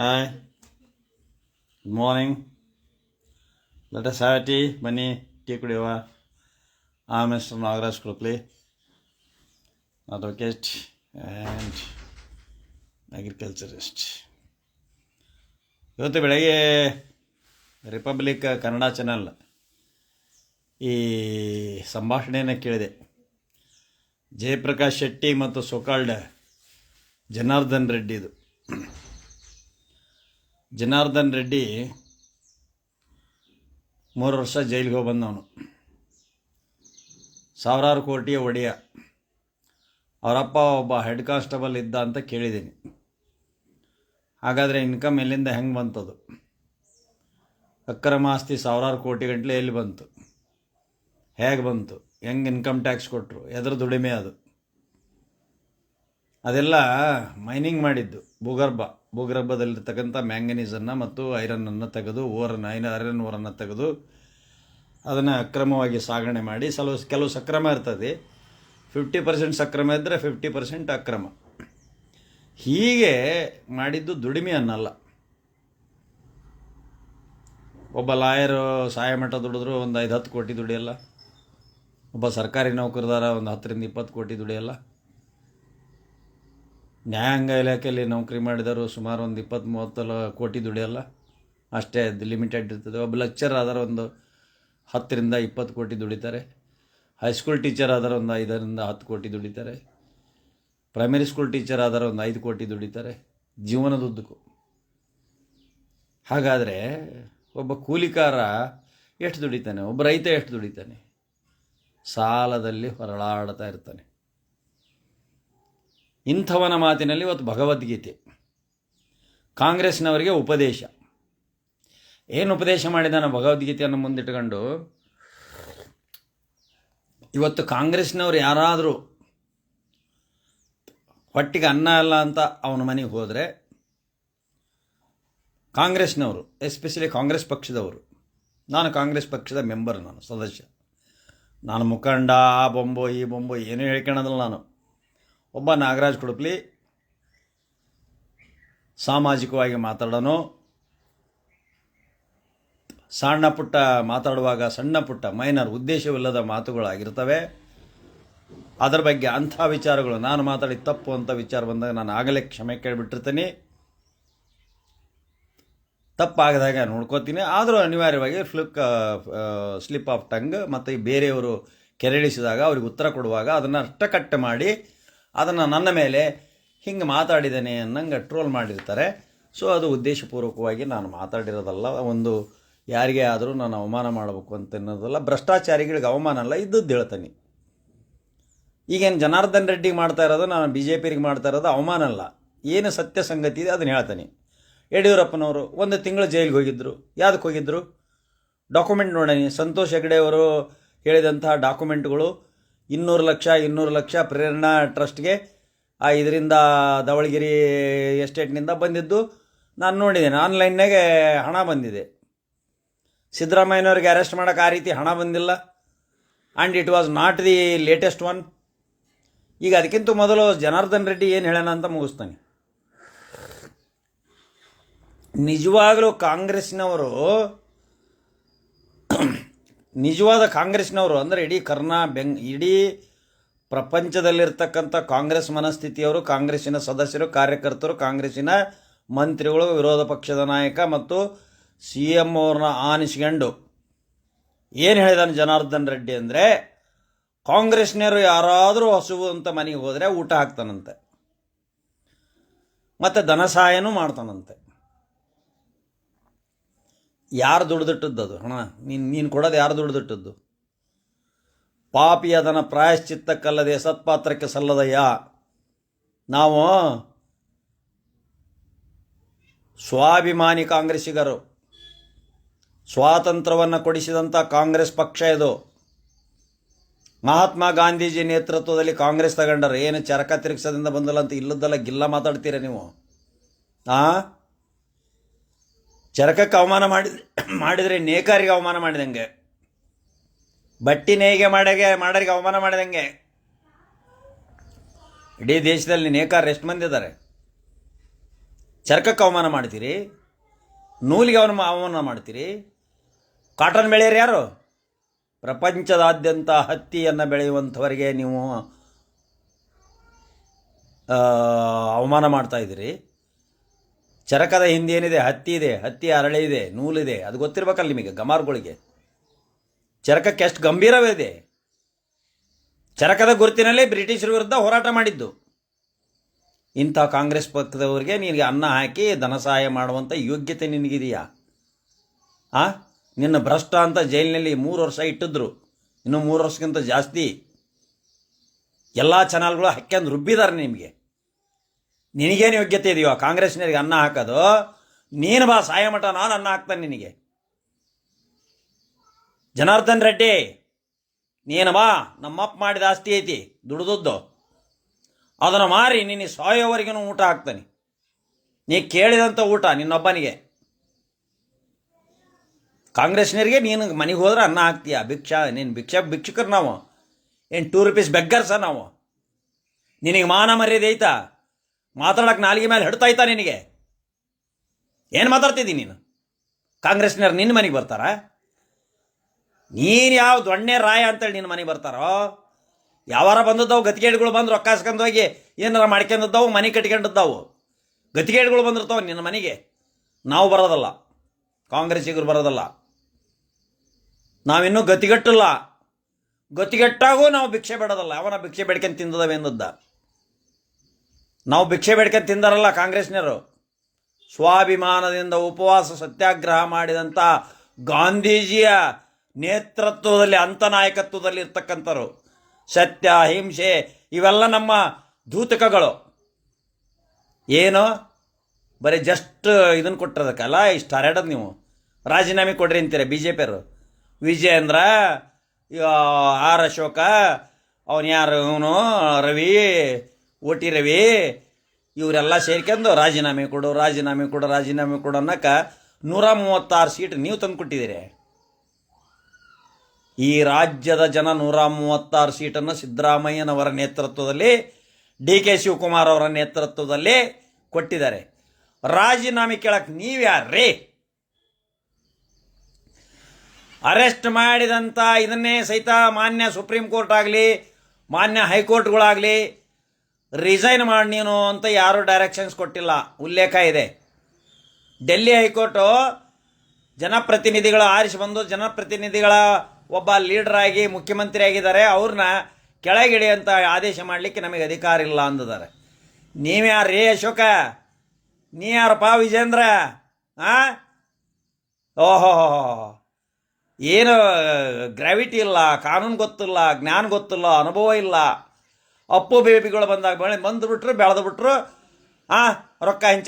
Hi good morning let us have tea ಬನ್ನಿ. Tea ಕುಡಿಯುವ. ಆ mister Nagaraj Kurukli advocate and agriculturist ಇವತ್ತು ಬೆಳಗ್ಗೆ ರಿಪಬ್ಲಿಕ್ ಕನ್ನಡ ಚಾನಲ್ ಈ ಸಂಭಾಷಣೆಯನ್ನು ಕೇಳಿದೆ. ಜಯಪ್ರಕಾಶ್ ಶೆಟ್ಟಿ ಮತ್ತು ಸೋಕಾಲ್ಡ್ ಜನಾರ್ದನ್ ರೆಡ್ಡಿದು ಜನಾರ್ದನ್ ರೆಡ್ಡಿ ಮೂರು ವರ್ಷ ಜೈಲಿಗೆ ಹೋಗಿ ಬಂದವನು. ಸಾವಿರಾರು ಕೋಟಿಯ ಒಡೆಯ. ಅವರಪ್ಪ ಒಬ್ಬ ಹೆಡ್ ಕಾನ್ಸ್ಟೇಬಲ್ ಇದ್ದ ಅಂತ ಕೇಳಿದ್ದೀನಿ. ಹಾಗಾದರೆ ಇನ್ಕಮ್ ಎಲ್ಲಿಂದ ಹೆಂಗೆ ಬಂತದು? ಅಕ್ರಮ ಆಸ್ತಿ ಸಾವಿರಾರು ಕೋಟಿ ಗಂಟಲೆ ಎಲ್ಲಿ ಬಂತು? ಹೇಗೆ ಬಂತು? ಹೆಂಗೆ ಇನ್ಕಮ್ ಟ್ಯಾಕ್ಸ್ ಕೊಟ್ಟರು ಎದ್ರ ದುಡಿಮೆ ಅದು? ಅದೆಲ್ಲ ಮೈನಿಂಗ್ ಮಾಡಿದ್ದು ಭೂಗರ್ಭ. ಭೂಗರ್ಭದಲ್ಲಿರ್ತಕ್ಕಂಥ ಮ್ಯಾಂಗನೀಸನ್ನು ಮತ್ತು ಐರನನ್ನು ತೆಗೆದು ಓರನ್ನು, ಐನ, ಐರನ್ ಓರನ್ನು ತೆಗೆದು ಅದನ್ನು ಅಕ್ರಮವಾಗಿ ಸಾಗಣೆ ಮಾಡಿ. ಸಲ ಕೆಲವು ಸಕ್ರಮ ಇರ್ತದೆ. ಫಿಫ್ಟಿ ಪರ್ಸೆಂಟ್ ಸಕ್ರಮ ಇದ್ದರೆ ಫಿಫ್ಟಿ ಪರ್ಸೆಂಟ್ ಅಕ್ರಮ. ಹೀಗೆ ಮಾಡಿದ್ದು ದುಡಿಮೆ ಅನ್ನಲ್ಲ. ಒಬ್ಬ ಲಾಯರು ಸಹಾಯ ಮಠ ದುಡಿದ್ರು, ಒಂದು ಐದು ಹತ್ತು ಕೋಟಿ ದುಡಿಯಲ್ಲ. ಒಬ್ಬ ಸರ್ಕಾರಿ ನೌಕರದಾರ ಒಂದು ಹತ್ತರಿಂದ ಇಪ್ಪತ್ತು ಕೋಟಿ ದುಡಿಯಲ್ಲ. ನ್ಯಾಯಾಂಗ ಇಲಾಖೆಯಲ್ಲಿ ನೌಕರಿ ಮಾಡಿದವರು ಸುಮಾರು ಒಂದು ಇಪ್ಪತ್ತು ಮೂವತ್ತು ಲ- ಕೋಟಿ ದುಡಿಯಲ್ಲ. ಅಷ್ಟೇ ಲಿಮಿಟೆಡ್ ಇರ್ತದೆ. ಒಬ್ಬ ಲೆಕ್ಚರ್ ಆದ್ರೆ ಒಂದು ಹತ್ತರಿಂದ ಇಪ್ಪತ್ತು ಕೋಟಿ ದುಡಿತಾರೆ. ಹೈಸ್ಕೂಲ್ ಟೀಚರ್ ಆದ್ರೆ ಒಂದು ಐದರಿಂದ ಹತ್ತು ಕೋಟಿ ದುಡಿತಾರೆ. ಪ್ರೈಮರಿ ಸ್ಕೂಲ್ ಟೀಚರ್ ಆದ್ರೆ ಒಂದು ಐದು ಕೋಟಿ ದುಡಿತಾರೆ. ಜೀವನದುದ್ದಕ್ಕೂ ಹಾಗಾದರೆ ಒಬ್ಬ ಕೂಲಿಕಾರ ಎಷ್ಟು ದುಡಿತಾನೆ? ಒಬ್ಬ ರೈತ ಎಷ್ಟು ದುಡಿತಾನೆ? ಸಾಲದಲ್ಲಿ ಹೊರಳಾಡ್ತಾ ಇರ್ತಾನೆ. ಇಂಥವನ ಮಾತಿನಲ್ಲಿ ಇವತ್ತು ಭಗವದ್ಗೀತೆ. ಕಾಂಗ್ರೆಸ್ನವರಿಗೆ ಉಪದೇಶ. ಏನು ಉಪದೇಶ ಮಾಡಿದಾನ ಭಗವದ್ಗೀತೆಯನ್ನು ಮುಂದಿಟ್ಕೊಂಡು, ಇವತ್ತು ಕಾಂಗ್ರೆಸ್ನವ್ರು ಯಾರಾದರೂ ಹೊಟ್ಟಿಗೆ ಅನ್ನ ಅಲ್ಲ ಅಂತ ಅವನ ಮನೆಗೆ ಹೋದರೆ, ಕಾಂಗ್ರೆಸ್ನವರು ಎಸ್ಪೆಷಲಿ ಕಾಂಗ್ರೆಸ್ ಪಕ್ಷದವರು, ನಾನು ಕಾಂಗ್ರೆಸ್ ಪಕ್ಷದ ಮೆಂಬರ್ ನಾನು, ಸದಸ್ಯ. ನಾನು ಮುಖಂಡ, ಆ ಬೊಂಬು, ಈ ಬೊಂಬು, ಏನೂ ಹೇಳ್ಕೊಳೋದಿಲ್ಲ ನಾನು. ಒಬ್ಬ ನಾಗರಾಜ್ ಕುಡುಪ್ಲಿ ಸಾಮಾಜಿಕವಾಗಿ ಮಾತಾಡೋನು. ಸಣ್ಣ ಪುಟ್ಟ ಮಾತಾಡುವಾಗ ಸಣ್ಣ ಪುಟ್ಟ ಮೈನರ್ ಉದ್ದೇಶವಿಲ್ಲದ ಮಾತುಗಳಾಗಿರ್ತವೆ. ಅದರ ಬಗ್ಗೆ ಅಂಥ ವಿಚಾರಗಳು, ನಾನು ಮಾತಾಡಿ ತಪ್ಪು ಅಂತ ವಿಚಾರ ಬಂದಾಗ ನಾನು ಆಗಲೇ ಕ್ಷಮೆ ಕೇಳಿಬಿಟ್ಟಿರ್ತೀನಿ. ತಪ್ಪಾಗದಾಗ ನೋಡ್ಕೋತೀನಿ. ಆದರೂ ಅನಿವಾರ್ಯವಾಗಿ ಫ್ಲಿಪ್ ಸ್ಲಿಪ್ ಆಫ್ ಟಂಗ್ ಮತ್ತು ಬೇರೆಯವರು ಕೆರಳಿಸಿದಾಗ ಅವ್ರಿಗೆ ಉತ್ತರ ಕೊಡುವಾಗ ಅದನ್ನು ಅಷ್ಟಕಟ್ಟೆ ಮಾಡಿ ಅದನ್ನು ನನ್ನ ಮೇಲೆ ಹಿಂಗೆ ಮಾತಾಡಿದ್ದೇನೆ ಅನ್ನಂಗೆ ಟ್ರೋಲ್ ಮಾಡಿರ್ತಾರೆ. ಸೊ ಅದು ಉದ್ದೇಶಪೂರ್ವಕವಾಗಿ ನಾನು ಮಾತಾಡಿರೋದಲ್ಲ, ಒಂದು ಯಾರಿಗೇ ಆದರೂ ನಾನು ಅವಮಾನ ಮಾಡಬೇಕು ಅಂತ ಅನ್ನೋದಲ್ಲ ಭ್ರಷ್ಟಾಚಾರಿಗಳಿಗೆ ಅವಮಾನ ಅಲ್ಲ, ಇದ್ದದ್ದು ಹೇಳ್ತೀನಿ. ಈಗೇನು ಜನಾರ್ದನ್ ರೆಡ್ಡಿಗೆ ಮಾಡ್ತಾ ಇರೋದು, ನಾನು ಬಿ ಜೆ ಪಿರಿಗೆ ಮಾಡ್ತಾ ಇರೋದು ಅವಮಾನ ಅಲ್ಲ. ಏನು ಸತ್ಯ ಸಂಗತಿ ಇದೆ, ಅದನ್ನು ಹೇಳ್ತೀನಿ. ಯಡಿಯೂರಪ್ಪನವರು ಒಂದು ತಿಂಗಳು ಜೈಲಿಗೆ ಹೋಗಿದ್ದರು ಯಾವ್ದಕ್ಕೆ ಹೋಗಿದ್ದರು ಡಾಕ್ಯುಮೆಂಟ್ ನೋಡೋಣ. ಸಂತೋಷ್ ಹೆಗಡೆಯವರು ಹೇಳಿದಂತಹ ಡಾಕ್ಯುಮೆಂಟ್ಗಳು ಇನ್ನೂರು ಲಕ್ಷ ಇನ್ನೂರು ಲಕ್ಷ ಪ್ರೇರಣಾ ಟ್ರಸ್ಟ್ಗೆ ಆ ಇದರಿಂದ ದವಳಗಿರಿ ಎಸ್ಟೇಟ್ನಿಂದ ಬಂದಿದ್ದು. ನಾನು ನೋಡಿದ್ದೇನೆ, ಆನ್ಲೈನ್ನಾಗೆ ಹಣ ಬಂದಿದೆ. ಸಿದ್ದರಾಮಯ್ಯನವ್ರಿಗೆ ಅರೆಸ್ಟ್ ಮಾಡೋಕೆ ಆ ರೀತಿ ಹಣ ಬಂದಿಲ್ಲ. And it was not the latest one ಈಗ ಅದಕ್ಕಿಂತ ಮೊದಲು ಜನಾರ್ದನ್ ರೆಡ್ಡಿ ಏನು ಹೇಳೋಣ ಅಂತ ಮುಗಿಸ್ತಾನೆ. ನಿಜವಾಗಲೂ ಕಾಂಗ್ರೆಸ್ನವರು ನಿಜವಾದ ಕಾಂಗ್ರೆಸ್ನವರು ಅಂದರೆ ಇಡೀ ಕರ್ನಾ, ಬೆಂಗ್, ಇಡೀ ಪ್ರಪಂಚದಲ್ಲಿರ್ತಕ್ಕಂಥ ಕಾಂಗ್ರೆಸ್ ಮನಸ್ಥಿತಿಯವರು, ಕಾಂಗ್ರೆಸ್ಸಿನ ಸದಸ್ಯರು, ಕಾರ್ಯಕರ್ತರು, ಕಾಂಗ್ರೆಸ್ಸಿನ ಮಂತ್ರಿಗಳು, ವಿರೋಧ ಪಕ್ಷದ ನಾಯಕ ಮತ್ತು ಸಿ ಎಂ ಅವ್ರನ್ನ ಆನಿಸ್ಕೊಂಡು ಏನು ಹೇಳಿದಾನೆ ಜನಾರ್ದನ್ ರೆಡ್ಡಿ ಅಂದರೆ, ಕಾಂಗ್ರೆಸ್ನವರು ಯಾರಾದರೂ ಹಸುವು ಅಂತ ಮನೆಗೆ ಹೋದರೆ ಊಟ ಹಾಕ್ತಾನಂತೆ. ಮತ್ತು ಧನಸಹಾಯನೂ ಮಾಡ್ತಾನಂತೆ. ಯಾರು ದುಡ್ದಿಟ್ಟದ್ದು ಅದು? ಹಣ. ನೀನು ನೀನು ಕೊಡೋದು ಯಾರು ದುಡ್ದಿಟ್ಟದ್ದು? ಪಾಪಿ ಅದನ್ನು ಪ್ರಾಯಶ್ಚಿತ್ತಕ್ಕಲ್ಲದೆ ಸತ್ಪಾತ್ರಕ್ಕೆ ಸಲ್ಲದಯ್ಯ? ನಾವು ಸ್ವಾಭಿಮಾನಿ ಕಾಂಗ್ರೆಸ್ಸಿಗರು. ಸ್ವಾತಂತ್ರ್ಯವನ್ನು ಕೊಡಿಸಿದಂಥ ಕಾಂಗ್ರೆಸ್ ಪಕ್ಷ ಇದು. ಮಹಾತ್ಮ ಗಾಂಧೀಜಿ ನೇತೃತ್ವದಲ್ಲಿ ಕಾಂಗ್ರೆಸ್ ತಗೊಂಡರು ಏನು ಚರಕ ತಿರುಗಿಸೋದಿಂದ ಬಂದಲ್ಲ ಅಂತ ಇಲ್ಲದಲ್ಲ ಗಿಲ್ಲ ಮಾತಾಡ್ತೀರ ನೀವು? ಆ? ಚರಕಕ್ಕೆ ಅವಮಾನ ಮಾಡಿದ, ಮಾಡಿದರೆ ನೇಕಾರಿಗೆ ಅವಮಾನ ಮಾಡಿದಂಗೆ. ಬಟ್ಟಿ ನೇಯ್ಗೆ ಮಾಡಗೆ, ಮಾಡೋರಿಗೆ ಅವಮಾನ ಮಾಡಿದಂಗೆ. ಇಡೀ ದೇಶದಲ್ಲಿ ನೇಕಾರ ಎಷ್ಟು ಮಂದಿ ಇದ್ದಾರೆ? ಚರಕಕ್ಕೆ ಅವಮಾನ ಮಾಡ್ತೀರಿ? ನೂಲಿಗೆ ಅವನ, ಅವಮಾನ ಮಾಡ್ತೀರಿ? ಕಾಟನ್ ಬೆಳೆಯರು ಯಾರು? ಪ್ರಪಂಚದಾದ್ಯಂತ ಹತ್ತಿಯನ್ನು ಬೆಳೆಯುವಂಥವರಿಗೆ ನೀವು ಅವಮಾನ ಮಾಡ್ತಾ ಇದ್ದೀರಿ. ಚರಕದ ಹಿಂದೆ ಏನಿದೆ ಹತ್ತಿ ಇದೆ, ಹತ್ತಿ ಅರಳೆ ಇದೆ ನೂಲಿದೆ ಅದು ಗೊತ್ತಿರ್ಬೇಕಲ್ಲ ನಿಮಗೆ, ಗಮಾರ್ಗಳಿಗೆ. ಚರಕಕ್ಕೆ ಎಷ್ಟು ಗಂಭೀರವಿದೆ ಚರಕದ ಗುರುತಿನಲ್ಲಿ ಬ್ರಿಟಿಷರ ವಿರುದ್ಧ ಹೋರಾಟ ಮಾಡಿದ್ದು. ಇಂಥ ಕಾಂಗ್ರೆಸ್ ಪಕ್ಷದವರಿಗೆ ನಿನಗೆ ಅನ್ನ ಹಾಕಿ, ಧನ ಸಹಾಯ ಮಾಡುವಂಥ ಯೋಗ್ಯತೆ ನಿನಗಿದೆಯಾ? ಆ? ನಿನ್ನ ಭ್ರಷ್ಟ ಅಂತ ಜೈಲಿನಲ್ಲಿ ಮೂರು ವರ್ಷ ಇಟ್ಟಿದ್ರು. ಇನ್ನೂ ಮೂರು ವರ್ಷಕ್ಕಿಂತ ಜಾಸ್ತಿ. ಎಲ್ಲ ಚಾನಲ್ಗಳು ಹಾಕ್ಯಂದು ರುಬ್ಬಿದ್ದಾರೆ ನಿಮಗೆ. ನಿನಗೇನು ಯೋಗ್ಯತೆ ಇದೆಯೋ? ಕಾಂಗ್ರೆಸ್ನವ್ರಿಗೆ ಅನ್ನ ಹಾಕೋದು. ನೀನು ಬಾ, ಸಾಯ ಮಠ, ನಾನು ಅನ್ನ ಹಾಕ್ತಾನೆ ನಿನಗೆ. ಜನಾರ್ದನ್ ರೆಡ್ಡಿ, ನೀನು ಬಾ, ನಮ್ಮಪ್ಪ ಮಾಡಿದ ಆಸ್ತಿ ಐತಿ, ದುಡ್ದುದ್ದು. ಅದನ್ನು ಮಾರಿ, ನಿನ್ನ ಸಾಯೋವರೆಗೂ ಊಟ ಹಾಕ್ತಾನೆ. ನೀ ಕೇಳಿದಂಥ ಊಟ ನಿನ್ನೊಬ್ಬನಿಗೆ. ಕಾಂಗ್ರೆಸ್ನವರಿಗೆ ನೀನು ಮನೆಗೆ ಹೋದ್ರೆ ಅನ್ನ ಹಾಕ್ತೀಯ, ಭಿಕ್ಷಾ, ನೀನು ಭಿಕ್ಷ, ಭಿಕ್ಷುಕರು ನಾವು. ಏನು ಟೂ ರುಪೀಸ್ ಬೆಗ್ಗರ್ಸ ನಾವು. ನಿನಗೆ ಮಾನ ಮರ್ಯಾದೆ ಐತಾ? ಮಾತಾಡಕ್ಕೆ ನಾಲಿಗೆ ಮೇಲೆ ಹಿಡ್ತಾಯ್ತಾ ನಿನಗೆ. ಏನು ಮಾತಾಡ್ತಿದ್ದೀನಿ ನೀನು? ಕಾಂಗ್ರೆಸ್ನವ್ರು ನಿನ್ನ ಮನೆಗೆ ಬರ್ತಾರ? ನೀನು ಯಾವ ದೊಣ್ಣೆ ರಾಯ ಅಂತೇಳಿ ನಿನ್ನ ಮನೆಗೆ ಬರ್ತಾರೋ? ಯಾವಾರ ಬಂದದ್ದವು, ಗತಿಗೇಡುಗಳು ಬಂದು ರೊಕ್ಕ ಹಾಸ್ಕೊಂಡೋಗಿ ಹೋಗಿ ಏನಾರ ಮಾಡ್ಕೊಂಡಿದ್ದವು, ಮನೆ ಕಟ್ಕೊಂಡಿದ್ದವು. ಗತಿಗೇಡುಗಳು ಬಂದಿರ್ತಾವೆ ನಿನ್ನ ಮನೆಗೆ. ನಾವು ಬರೋದಲ್ಲ. ಕಾಂಗ್ರೆಸ್ಸಿಗರು ಬರೋದಲ್ಲ. ನಾವಿನ್ನೂ ಗತಿಗಟ್ಟಲ್ಲ. ಗತಿಗಟ್ಟಾಗೂ ನಾವು ಭಿಕ್ಷೆ ಬೇಡೋದಲ್ಲ. ಅವನ ಭಿಕ್ಷೆ ಬೇಡ್ಕೊಂಡು ತಿಂದದವೆ ಎಂದದ್ದ ನಾವು ಭಿಕ್ಷೆ ಬೇಡ್ಕೊಂಡು ತಿಂದಾರಲ್ಲ ಕಾಂಗ್ರೆಸ್ನವರು ಸ್ವಾಭಿಮಾನದಿಂದ ಉಪವಾಸ ಸತ್ಯಾಗ್ರಹ ಮಾಡಿದಂಥ ಗಾಂಧೀಜಿಯ ನೇತೃತ್ವದಲ್ಲಿ ಅಂತ ನಾಯಕತ್ವದಲ್ಲಿ ಇರ್ತಕ್ಕಂಥವ್ರು ಸತ್ಯ ಅಹಿಂಸೆ ಇವೆಲ್ಲ ನಮ್ಮ ದೂತಕಗಳು ಏನು? ಬರೀ ಜಸ್ಟ್ ಇದನ್ನು ಕೊಟ್ಟಿರೋದಕ್ಕಲ್ಲ? ಇಷ್ಟು ಹರಡೋದು ನೀವು. ರಾಜೀನಾಮೆ ಕೊಡ್ರಿ ಅಂತೀರ ಬಿ ಜೆ ಪಿಯವರು ವಿಜಯೇಂದ್ರ ಆರ್ ಅಶೋಕ, ಅವನು ಯಾರು? ಇವನು ರವಿ ಓ ಟಿ ರವಿ ಇವರೆಲ್ಲ ಸೇರ್ಕೊಂಡು ರಾಜೀನಾಮೆ ಕೊಡು ರಾಜೀನಾಮೆ ಕೊಡು ರಾಜೀನಾಮೆ ಕೊಡು ಅನ್ನಕ ನೂರ ಮೂವತ್ತಾರು ಸೀಟ್ ನೀವು ತಂದು ಕೊಟ್ಟಿದ್ದೀರಿ ಈ ರಾಜ್ಯದ ಜನ ನೂರ ಮೂವತ್ತಾರು ಸೀಟನ್ನು ಸಿದ್ದರಾಮಯ್ಯನವರ ನೇತೃತ್ವದಲ್ಲಿ ಡಿ ಕೆ ಶಿವಕುಮಾರ್ ಅವರ ನೇತೃತ್ವದಲ್ಲಿ ಕೊಟ್ಟಿದ್ದಾರೆ. ರಾಜೀನಾಮೆ ಕೇಳಕ್ಕೆ ನೀವ್ಯಾರ್ರಿ ಅರೆಸ್ಟ್ ಮಾಡಿದಂಥ ಇದನ್ನೇ ಸಹಿತ ಮಾನ್ಯ ಸುಪ್ರೀಂ ಕೋರ್ಟ್ ಆಗಲಿ, ಮಾನ್ಯ ಹೈಕೋರ್ಟ್ಗಳಾಗಲಿ ರಿಸೈನ್ ಮಾಡಿ ನೀನು ಅಂತ ಯಾರೂ ಡೈರೆಕ್ಷನ್ಸ್ ಕೊಟ್ಟಿಲ್ಲ. ಉಲ್ಲೇಖ ಇದೆ. ಡೆಲ್ಲಿ ಹೈಕೋರ್ಟು ಜನಪ್ರತಿನಿಧಿಗಳ ಆರಿಸಿ ಬಂದು ಜನಪ್ರತಿನಿಧಿಗಳ ಒಬ್ಬ ಲೀಡರ್ ಆಗಿ, ಮುಖ್ಯಮಂತ್ರಿ ಆಗಿದ್ದಾರೆ. ಅವ್ರನ್ನ ಕೆಳಗಿಡಿ ಅಂತ ಆದೇಶ ಮಾಡಲಿಕ್ಕೆ ನಮಗೆ ಅಧಿಕಾರ ಇಲ್ಲ ಅಂದಿದ್ದಾರೆ. ನೀವ್ಯಾರ್ರೀ ಅಶೋಕ? ನೀ ಯಾರಪ್ಪ ವಿಜೇಂದ್ರ? ಆ? ಓಹೋ ಏನು, ಗ್ರಾವಿಟಿ ಇಲ್ಲ, ಕಾನೂನು ಗೊತ್ತಿಲ್ಲ, ಜ್ಞಾನ ಗೊತ್ತಿಲ್ಲ, ಅನುಭವ ಇಲ್ಲ. ಅಪ್ಪು ಬೇಬಿಗಳು ಬಂದಾಗ ಬೆಳೆ ಬಂದು ಬಿಟ್ರು ಬೆಳೆದು ಬಿಟ್ರು ಆ ರೊಕ್ಕ ಹಂಚ